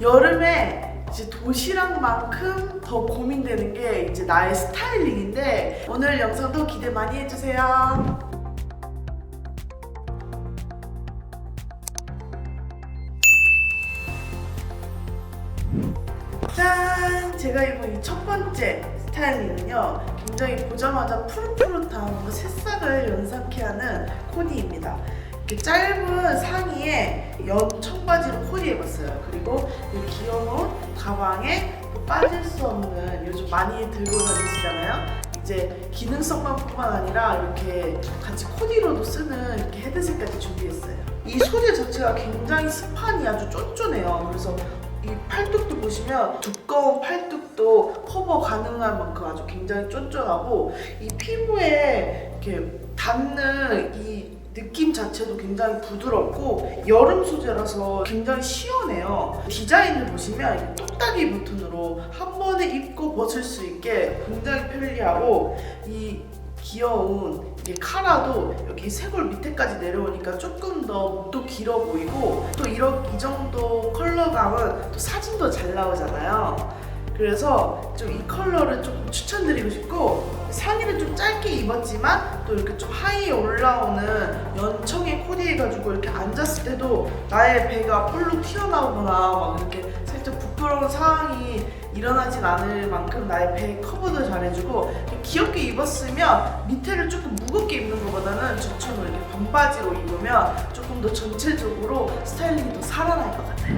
여름에 이제 도시락만큼 더 고민되는 게 이제 나의 스타일링인데 오늘 영상도 기대 많이 해주세요. 짠! 제가 입은 이 첫 번째 스타일링은요 굉장히 보자마자 푸릇푸릇한 새싹을 연상케 하는 코디입니다 이렇게 짧은 상의에 연 청바지로 코디해봤어요. 그리고 이 귀여운 가방에 또 빠질 수 없는 요즘 많이 들고 다니시잖아요. 이제 기능성만 뿐만 아니라 이렇게 같이 코디로도 쓰는 이렇게 헤드셋까지 준비했어요. 이 소재 자체가 굉장히 스판이 아주 쫀쫀해요. 그래서 이 팔뚝도 보시면 두꺼운 팔뚝도 커버 가능한 만큼 아주 굉장히 쫀쫀하고 이 피부에 이렇게 닿는 이 느낌 자체도 굉장히 부드럽고 여름 소재라서 굉장히 시원해요. 디자인을 보시면 이 똑딱이 버튼으로 한 번에 입고 벗을 수 있게 굉장히 편리하고 이 귀여운 이게 카라도 여기 쇄골 밑에까지 내려오니까 조금 더 목도 길어 보이고 또 이런 이 정도 컬러감은 또 사진도 잘 나오잖아요. 그래서 좀 이 컬러를 조금 추천드리고 싶고 상의를 좀 짧게 입었지만 또 이렇게 좀 하이에 올라오는 연청에 코디해가지고 이렇게 앉았을 때도 나의 배가 펄룩 튀어나오거나 막 이렇게 살짝 부끄러운 상황이 일어나진 않을 만큼 나의 배 커버도 잘해주고 귀엽게 입었으면 밑에를 조금 무겁게 입는 것보다는 저처럼 이렇게 반바지로 입으면 조금 더 전체적으로 스타일링이 더 살아날 것 같아요.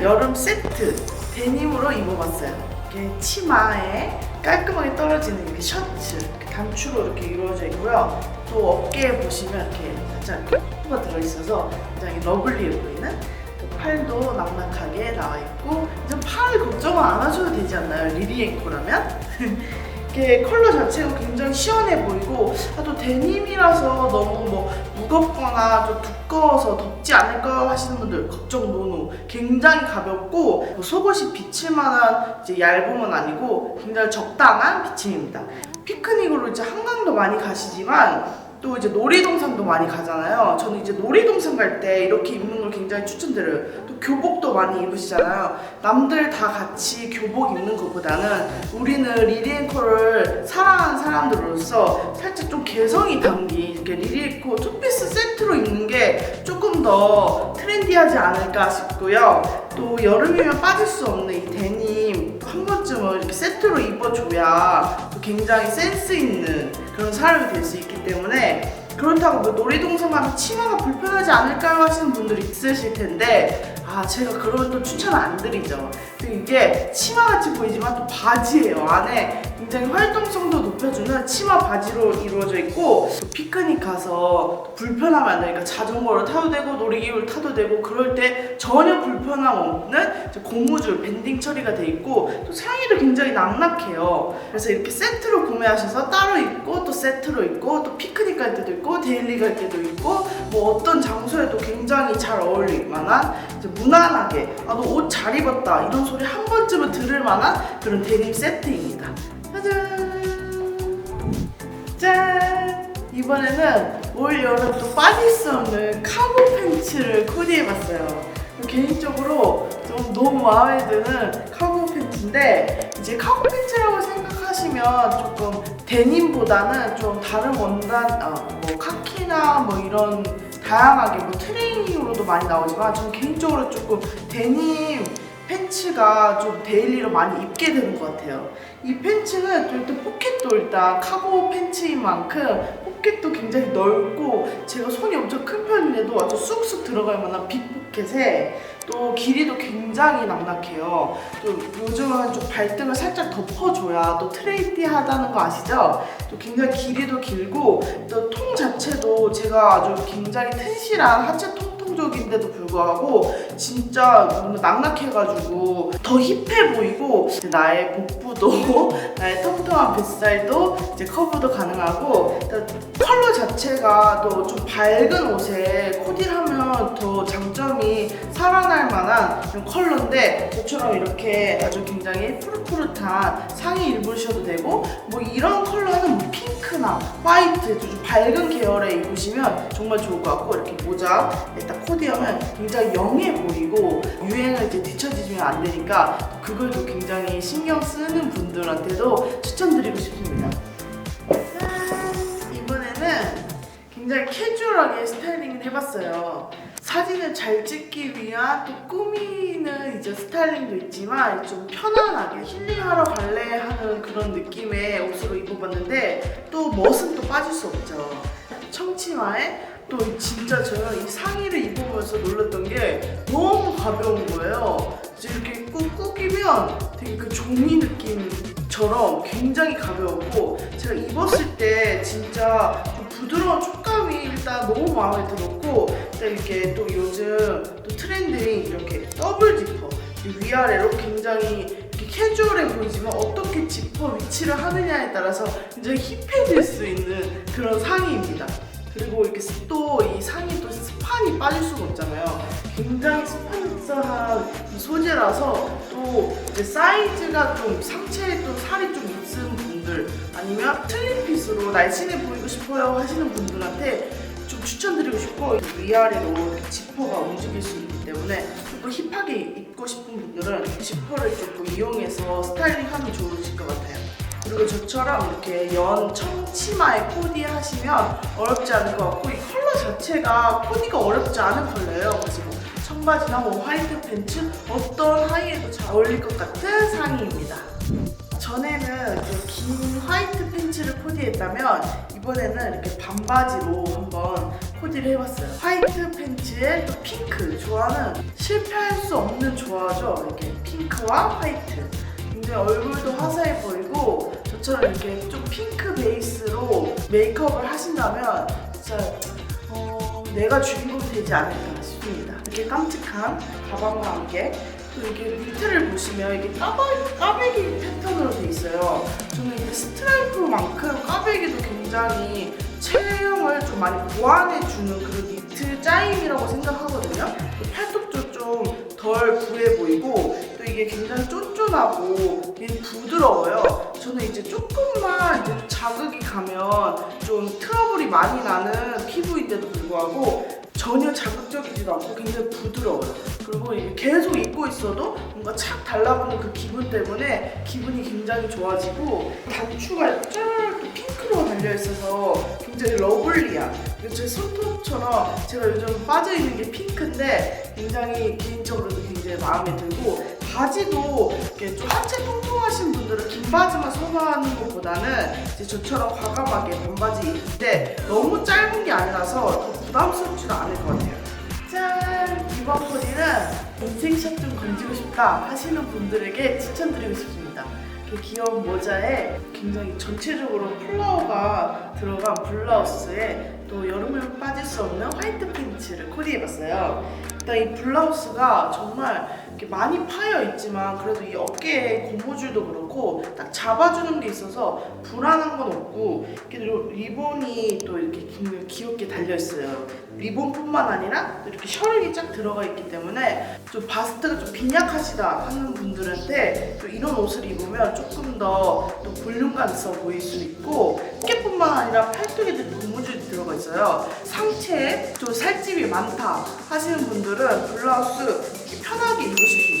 여름 세트 데님으로 입어봤어요. 이렇게 치마에 깔끔하게 떨어지는 이렇게 셔츠 이렇게 단추로 이렇게 이루어져 있고요. 또 어깨에 보시면 이렇게 살짝 호가 들어있어서 굉장히 러블리해 보이는 또 팔도 낭낭하게 나와 있고 이제 팔 걱정은 안 하셔도 되지 않나요? 리리 앵코라면? 이렇게 컬러 자체가 굉장히 시원해 보이고 아, 또 데님이라서 너무 뭐 무겁거나 좀 두꺼워서 덥지 않을까 하시는 분들 걱정 노노 굉장히 가볍고 뭐 속옷이 비칠 만한 이제 얇음은 아니고 굉장히 적당한 비침입니다. 피크닉으로 이제 한강도 많이 가시지만 또 이제 놀이동산도 많이 가잖아요. 저는 이제 놀이동산 갈 때 이렇게 입는 걸 굉장히 추천드려요. 또 교복도 많이 입으시잖아요. 남들 다 같이 교복 입는 것보다는 우리는 리리앤코를 사랑하는 사람들로서 살짝 좀 개성이 담긴 이렇게 리리앤코 투피스 세트로 입는 게 조금 더 트렌디하지 않을까 싶고요. 또 여름이면 빠질 수 없는 이 데님 한 번쯤은 이렇게 세트로 입어줘야 또 굉장히 센스 있는 그런 사람이 될 수 있기 때문에 그렇다고 뭐 놀이동산 가면 치마가 불편하지 않을까요? 하시는 분들이 있으실 텐데 아 제가 그러면 또 추천 안 드리죠 이게 치마같이 보이지만 또 바지예요. 안에 굉장히 활동성도 높여주는 치마 바지로 이루어져 있고 또 피크닉 가서 불편하면 안 되니까 자전거를 타도 되고 놀이기구를 타도 되고 그럴 때 전혀 불편함 없는 고무줄 밴딩 처리가 돼 있고 또 상의도 굉장히 낙낙해요. 그래서 이렇게 세트로 구매하셔서 따로 입고 또 세트로 입고 또 피크닉 갈 때도 있고 데일리 갈 때도 있고 뭐 어떤 장소에도 굉장히 잘 어울릴 만한 이제 무난하게 아 너 옷 잘 입었다 이런 소리 한 번쯤은 들을 만한 그런 데님 세트입니다. 짜잔! 짠! 이번에는 올 여름 또 빠질 수 없는 카고 팬츠를 코디해봤어요. 개인적으로 좀 너무 마음에 드는 카고 팬츠인데 이제 카고 팬츠라고 생각하시면 조금 데님보다는 좀 다른 원단 아, 뭐 카키나 뭐 이런 다양하게 뭐 트레이닝으로도 많이 나오지만 저는 개인적으로 조금 데님 팬츠가 좀 데일리로 많이 입게 되는 것 같아요. 이 팬츠는 또 일단 포켓도 일단 카고 팬츠인 만큼 포켓도 굉장히 넓고 제가 손이 엄청 큰 편인데도 아주 쑥쑥 들어갈 만한 빅 포켓에 또 길이도 굉장히 낭낙해요. 또 요즘은 좀 발등을 살짝 덮어줘야 또 트레이디하다는 거 아시죠? 또 굉장히 길이도 길고 또 통 자체도 제가 아주 굉장히 튼실한 하체 통 통족인데도 불구하고 진짜 너무 낙낙해가지고 더 힙해 보이고 나의 복부도 나의 통통한 뱃살도 이제 커브도 가능하고 컬러 자체가 또 좀 밝은 옷에 코디를 하면 더 장점이 살아날 만한 그런 컬러인데 저처럼 이렇게 아주 굉장히 푸릇푸릇한 상의 입으셔도 되고 뭐 이런 컬러는 뭐 화이트 좀 밝은 계열의 입으시면 정말 좋을 것 같고 이렇게 모자 일단 코디하면 굉장히 영해 보이고 유행을 이제 뒤처지면 안 되니까 그걸 또 굉장히 신경 쓰는 분들한테도 추천드리고 싶습니다. 굉장히 캐주얼하게 스타일링을 해봤어요. 사진을 잘 찍기 위한 또 꾸미는 이제 스타일링도 있지만 좀 편안하게 힐링하러 갈래 하는 그런 느낌의 옷으로 입어봤는데 또 멋은 또 빠질 수 없죠. 청치마에 또 진짜 저는 이 상의를 입어보면서 놀랐던 게 너무 가벼운 거예요. 이제 이렇게 꾹 꾸기면 되게 그 종이 느낌처럼 굉장히 가벼웠고 제가 입었을 때 진짜 좀 부드러운 촉감이 일단 너무 마음에 들었고 일단 이렇게 또 요즘 또 트렌드인 이렇게 더블 지퍼 이 위아래로 굉장히 캐주얼해 보이지만 어떻게 지퍼 위치를 하느냐에 따라서 굉장히 힙해질 수 있는 그런 상의입니다. 그리고 이렇게 또이 상의 또 스판이 빠질 수가 없잖아요. 굉장히 스판스한 소재라서 또 사이즈가 좀 상체에 또 살이 좀 있은 분들 아니면 슬림핏으로 날씬해 보이고 싶어요 하시는 분들한테 좀 추천드리고 싶고 위아래로 지퍼가 움직일 수 있기 때문에 조금 힙하게 입고 싶은 분들은 지퍼를 조금 이용해서 스타일링하면 좋으실 것 같아요. 그리고 저처럼 이렇게 연 청치마에 코디 하시면 어렵지 않을 것 같고 이 컬러 자체가 코디가 어렵지 않은 컬러예요. 그래서 뭐 청바지나 뭐 화이트 팬츠 어떤 하의에도 잘 어울릴 것 같은 상의입니다. 전에는 이렇게 긴 화이트 팬츠를 코디했다면 이번에는 이렇게 반바지로 한번 코디를 해봤어요. 화이트 팬츠에 또 핑크 조화는 실패할 수 없는 조화죠. 이렇게 핑크와 화이트. 굉장히 얼굴도 화사해 보이고 저처럼 이렇게 좀 핑크 베이스로 메이크업을 하신다면 진짜 어, 내가 주인공이 되지 않을까 싶습니다. 이렇게 깜찍한 가방과 함께 또 이게 밑에를 보시면 이게 까바, 까베기 패턴으로 돼 있어요. 저는 이게 스트라이프만큼 까베기도 굉장히 체형을 좀 많이 보완해주는 그런 니트 짜임이라고 생각하거든요. 또 팔뚝도 좀 덜 부해 보이고 또 이게 굉장히 쫀쫀하고 되게 부드러워요. 저는 이제 조금만 이제 자극이 가면 좀 트러블이 많이 나는 피부인데도 불구하고 전혀 자극적이지도 않고 굉장히 부드러워요. 그리고 계속 입고 있어도 뭔가 착 달라붙는 그 기분 때문에 기분이 굉장히 좋아지고 단추가 쫙또 핑크로 달려 있어서 굉장히 러블리한 그리고 제 손톱처럼 제가 요즘 빠져 있는 게 핑크인데 굉장히 개인적으로도 굉장히 마음에 들고 바지도 이렇게 좀 하체 통통하신 분들은 긴 바지만 선호하는 것보다는 이제 저처럼 과감하게 반바지 때 너무 짧은 게 아니라서 더 부담스럽지도 않을 것 같아요. 짠! 이번 코디는 인생샷 좀 건지고 싶다 하시는 분들에게 추천드리고 싶습니다. 그 귀여운 모자에 굉장히 전체적으로 플라워가 들어간 블라우스에 또 여름에 빠질 수 없는 화이트 팬츠를 코디해봤어요. 일단 이 블라우스가 정말 이렇게 많이 파여 있지만 그래도 이 어깨에 고무줄도 그렇고 딱 잡아주는 게 있어서 불안한 건 없고 그리고 리본이 또 이렇게 귀엽게 달려 있어요. 리본뿐만 아니라 또 이렇게 셔링이 쫙 들어가 있기 때문에 좀 바스트가 좀 빈약하시다 하는 분들한테 또 이런 옷을 입으면 조금 더 또 볼륨감 있어 보일 수 있고 어깨뿐만 아니라 팔뚝에도 고무줄이 들어가 있어요. 상체에 좀 살집이 많다 하시는 분들은 블라우스 편하게 입으실 수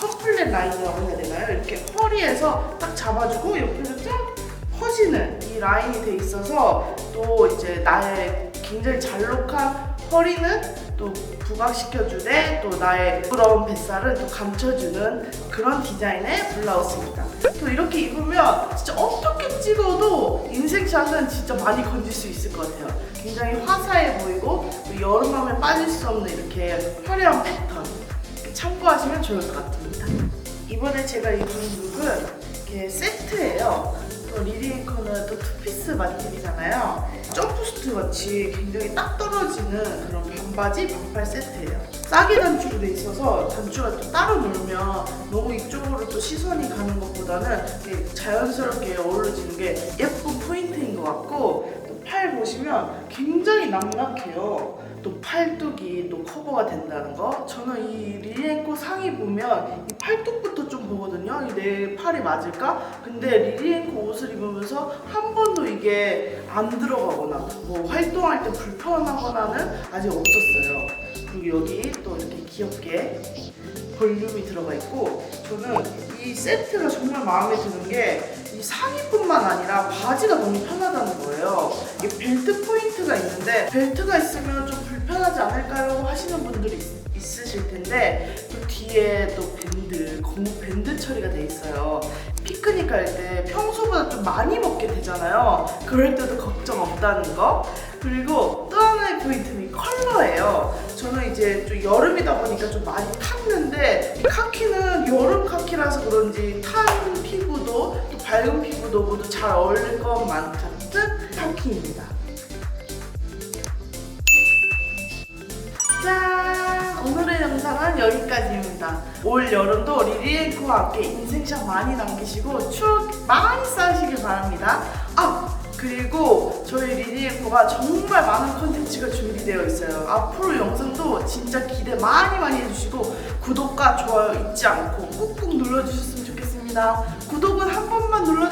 펌플렛 라인이라고 해야 되나요? 이렇게 허리에서 딱 잡아주고 옆에서 쫙 퍼지는 이 라인이 돼 있어서 또 이제 나의 굉장히 잘록한 허리는 또 부각시켜주되 또 나의 부러운 뱃살은 또 감춰주는 그런 디자인의 블라우스입니다. 또 이렇게 입으면 진짜 어떻게 찍어도 인생샷은 진짜 많이 건질 수 있을 것 같아요. 굉장히 화사해 보이고 또 여름밤에 빠질 수 없는 이렇게 화려한 패턴 참고하시면 좋을 것 같습니다. 이번에 제가 입은 룩은 이렇게 세트예요. 또 리리코는 또 투피스 마틴이잖아요. 점프스트 같이 굉장히 딱 떨어지는 그런 반바지 반팔 세트예요. 싸게 단추로 돼 있어서 단추가 또 따로 놀면 너무 이쪽으로 또 시선이 가는 것보다는 자연스럽게 어우러지는 게 예쁜 포인트인 것 같고 또 팔 보시면 굉장히 낭낙해요. 또 팔뚝이 또 커버가 된다는 거. 저는 상의 보면 이 팔뚝부터 좀 보거든요. 이 내 팔이 맞을까? 근데 리리앤코 옷을 입으면서 한 번도 이게 안 들어가거나 뭐 활동할 때 불편하거나는 아직 없었어요. 그리고 여기 또 이렇게 귀엽게 볼륨이 들어가 있고 저는 이 세트가 정말 마음에 드는 게 이 상의뿐만 아니라 바지가 너무 편하다는 거예요. 이게 벨트 포인트가 있는데 벨트가 있으면 좀 불편하지 않을까요? 하시는 분들이 있, 있으실 텐데 또 뒤에 또 밴드, 고무 밴드 처리가 돼 있어요. 피크닉 갈 때 평소보다 좀 많이 먹게 되잖아요. 그럴 때도 걱정 없다는 거. 그리고 또 하나의 포인트는 이 컬러예요. 저는 이제 좀 여름이다 보니까 좀 많이 탔는데 이 카키는 여름 카키라서 그런지 탄 피부도 또 밝은 피부도 모두 잘 어울릴 것만 같은 카키입니다. 짠! 오늘의 영상은 여기까지입니다. 올 여름도 리리앤코와 함께 인생샷 많이 남기시고 추억 많이 쌓으시길 바랍니다. 아! 그리고 저희 리리앤코가 정말 많은 컨텐츠가 준비되어 있어요. 앞으로 영상도 진짜 기대 많이 많이 해주시고 구독과 좋아요 잊지 않고 꾹꾹 눌러주셨으면 좋겠습니다. 구독은 한 번만 눌러